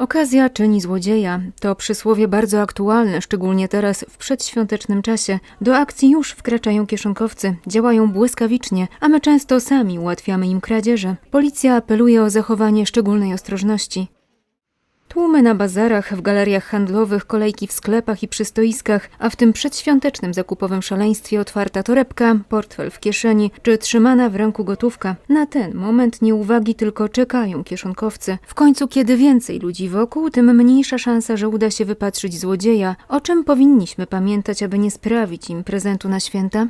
Okazja czyni złodzieja. To przysłowie bardzo aktualne, szczególnie teraz w przedświątecznym czasie. Do akcji już wkraczają kieszonkowcy, działają błyskawicznie, a my często sami ułatwiamy im kradzieże. Policja apeluje o zachowanie szczególnej ostrożności. Tłumy na bazarach, w galeriach handlowych, kolejki w sklepach i przy stoiskach, a w tym przedświątecznym zakupowym szaleństwie otwarta torebka, portfel w kieszeni czy trzymana w ręku gotówka. Na ten moment nieuwagi tylko czekają kieszonkowcy. W końcu, kiedy więcej ludzi wokół, tym mniejsza szansa, że uda się wypatrzyć złodzieja. O czym powinniśmy pamiętać, aby nie sprawić im prezentu na święta?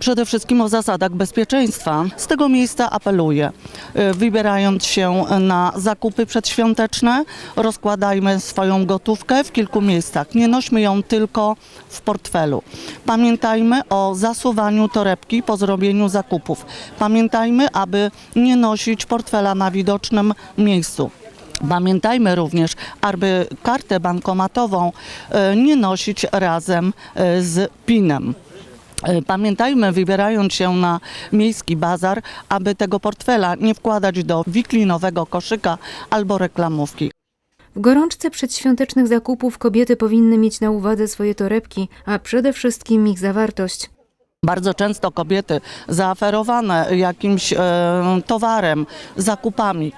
Przede wszystkim o zasadach bezpieczeństwa. Z tego miejsca apeluję. Y, Wybierając się na zakupy przedświąteczne, rozkładajmy swoją gotówkę w kilku miejscach. Nie nośmy ją tylko w portfelu. Pamiętajmy o zasuwaniu torebki po zrobieniu zakupów. Pamiętajmy, aby nie nosić portfela na widocznym miejscu. Pamiętajmy również, aby kartę bankomatową y, nie nosić razem y, z PIN-em. E, Pamiętajmy, wybierając się na miejski bazar, aby tego portfela nie wkładać do wiklinowego koszyka albo reklamówki. W gorączce przedświątecznych zakupów kobiety powinny mieć na uwadze swoje torebki, a przede wszystkim ich zawartość. Bardzo często kobiety zaaferowane jakimś e, towarem, zakupami,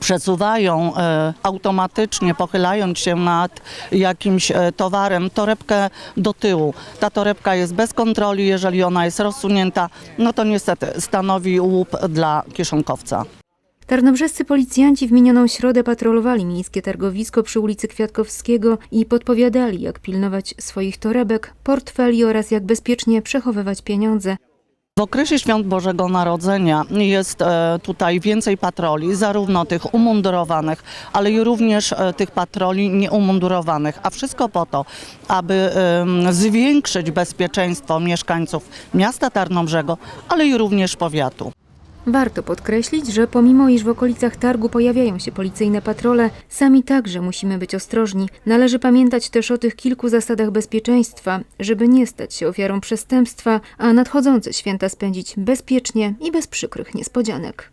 przesuwają e, automatycznie, pochylając się nad jakimś e, towarem, torebkę do tyłu. Ta torebka jest bez kontroli, jeżeli ona jest rozsunięta, no to niestety stanowi łup dla kieszonkowca. Tarnobrzescy policjanci w minioną środę patrolowali miejskie targowisko przy ulicy Kwiatkowskiego i podpowiadali, jak pilnować swoich torebek, portfeli oraz jak bezpiecznie przechowywać pieniądze. W okresie świąt Bożego Narodzenia jest e, tutaj więcej patroli, zarówno tych umundurowanych, ale i również e, tych patroli nieumundurowanych, a wszystko po to, aby zwiększyć bezpieczeństwo mieszkańców miasta Tarnobrzego, ale i również powiatu. Warto podkreślić, że pomimo iż w okolicach targu pojawiają się policyjne patrole, sami także musimy być ostrożni. Należy pamiętać też o tych kilku zasadach bezpieczeństwa, żeby nie stać się ofiarą przestępstwa, a nadchodzące święta spędzić bezpiecznie i bez przykrych niespodzianek.